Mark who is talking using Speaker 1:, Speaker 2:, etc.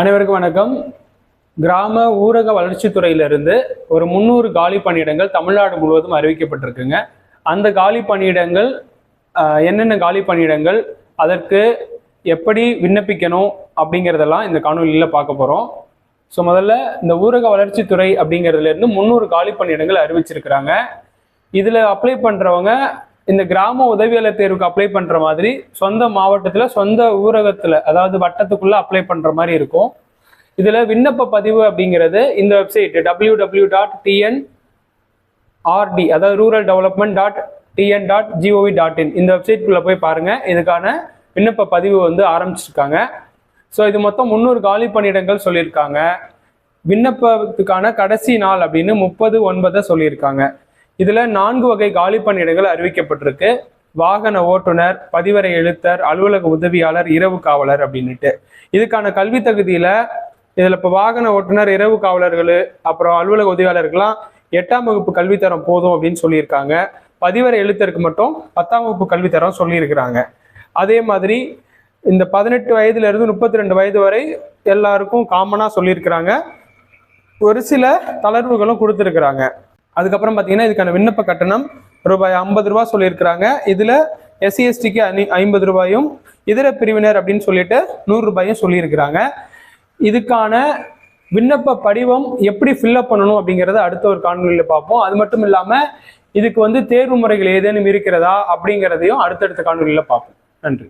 Speaker 1: அனைவருக்கும் வணக்கம். கிராம ஊரக வளர்ச்சித்துறையிலிருந்து ஒரு முந்நூறு காலி பணியிடங்கள் தமிழ்நாடு முழுவதும் அறிவிக்கப்பட்டிருக்குங்க. அந்த காலி பணியிடங்கள் என்னென்ன காலி பணியிடங்கள் அதற்கு எப்படி விண்ணப்பிக்கணும் அப்படிங்கிறதெல்லாம் இந்த காணொலியில் பார்க்க போகிறோம் ஸோ முதல்ல இந்த ஊரக வளர்ச்சித்துறை அப்படிங்கிறதுலேருந்து முந்நூறு காலி பணியிடங்கள் அறிவிச்சிருக்கிறாங்க. இதில் அப்ளை பண்ணுறவங்க இந்த கிராம உதவியாளர் தேர்வுக்கு அப்ளை பண்ணுற மாதிரி சொந்த மாவட்டத்தில் சொந்த ஊரகத்தில் அதாவது வட்டத்துக்குள்ளே அப்ளை பண்ணுற மாதிரி இருக்கும். இதில் விண்ணப்ப பதிவு அப்படிங்கிறது இந்த website W W dot TN RD அதாவது rural development dot TN dot GOV dot in இந்த வெப்சைட்குள்ளே போய் பாருங்கள் இதுக்கான விண்ணப்ப பதிவு வந்து ஆரம்பிச்சிருக்காங்க. ஸோ இது மொத்தம் முந்நூறு காலி பணியிடங்கள் சொல்லியிருக்காங்க. விண்ணப்பத்துக்கான கடைசி நாள் அப்படின்னு முப்பது ஒன்பதை சொல்லியிருக்காங்க. இதில் நான்கு வகை காலி பணியிடங்கள் அறிவிக்கப்பட்டிருக்கு. வாகன ஓட்டுநர் பதிவரை எழுத்தர் அலுவலக உதவியாளர் இரவு காவலர் அப்படின்னுட்டு. இதுக்கான கல்வி தகுதியில் இதில் இப்போ வாகன ஓட்டுநர் இரவு காவலர்கள் அப்புறம் அலுவலக உதவியாளர்கள்லாம் எட்டாம் வகுப்பு கல்வித்தரம் போதும் அப்படின்னு சொல்லியிருக்காங்க. பதிவரை எழுத்தருக்கு மட்டும் பத்தாம் வகுப்பு கல்வித்தரம் சொல்லியிருக்கிறாங்க. அதே மாதிரி இந்த பதினெட்டு வயதுல இருந்து முப்பத்தி ரெண்டு வயது வரை எல்லாருக்கும் காமனாக சொல்லியிருக்கிறாங்க. ஒரு சில தளர்வுகளும் கொடுத்துருக்குறாங்க. அதுக்கப்புறம் பார்த்தீங்கன்னா இதுக்கான விண்ணப்ப கட்டணம் ரூபாய் ஐம்பது ரூபா சொல்லியிருக்கிறாங்க. இதில் எஸ்சிஎஸ்டிக்கு அணி அனி ஐம்பது ரூபாயும் இதர பிரிவினர் அப்படின்னு சொல்லிட்டு நூறு ரூபாயும் சொல்லியிருக்கிறாங்க. இதுக்கான விண்ணப்ப படிவம் எப்படி ஃபில்லப் பண்ணணும் அப்படிங்கிறத அடுத்த ஒரு காணொலியில் பார்ப்போம். அது மட்டும் இல்லாமல் இதுக்கு வந்து தேர்வு முறைகள் ஏதேனும் இருக்கிறதா அப்படிங்கிறதையும் அடுத்தடுத்த காணொலியில் பார்ப்போம். நன்றி.